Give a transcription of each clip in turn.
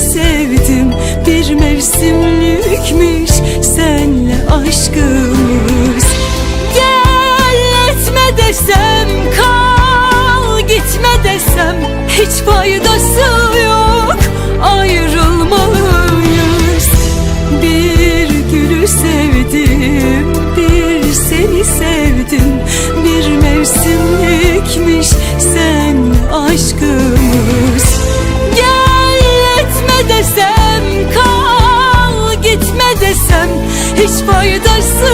sevdim. Bir mevsimlikmiş senle aşkımız. Gel etme desem kal gitme desem hiç faydası Sevdaşsı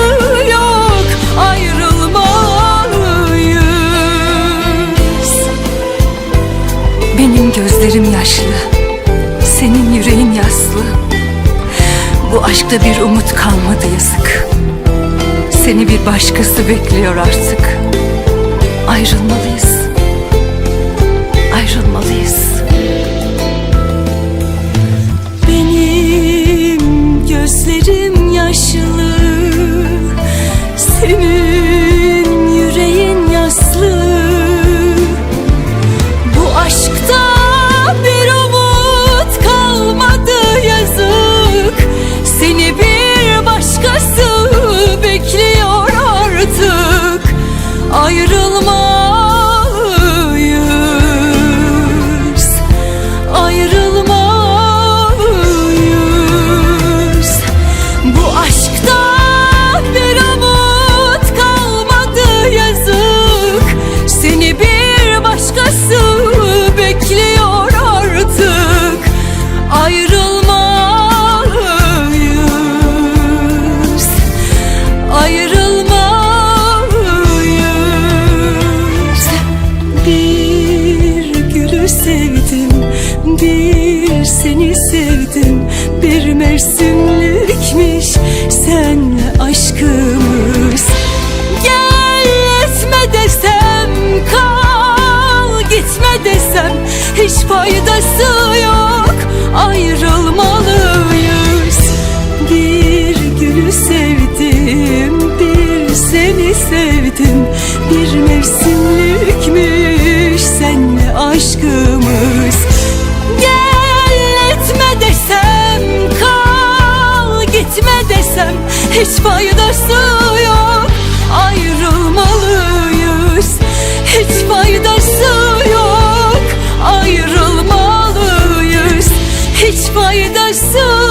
yok. Ayrılmalıyız. Benim gözlerim yaşlı. Senin yüreğin yaslı. Bu aşkta bir umut kalmadı yazık. Seni bir başkası bekliyor artık. Ayrılmalıyız. bir seni sevdim. Bir mevsimlikmiş. hiç faydası yok. Ayrılmalıyız. Hiç faydası yok. Ayrılmalıyız. Hiç faydası yok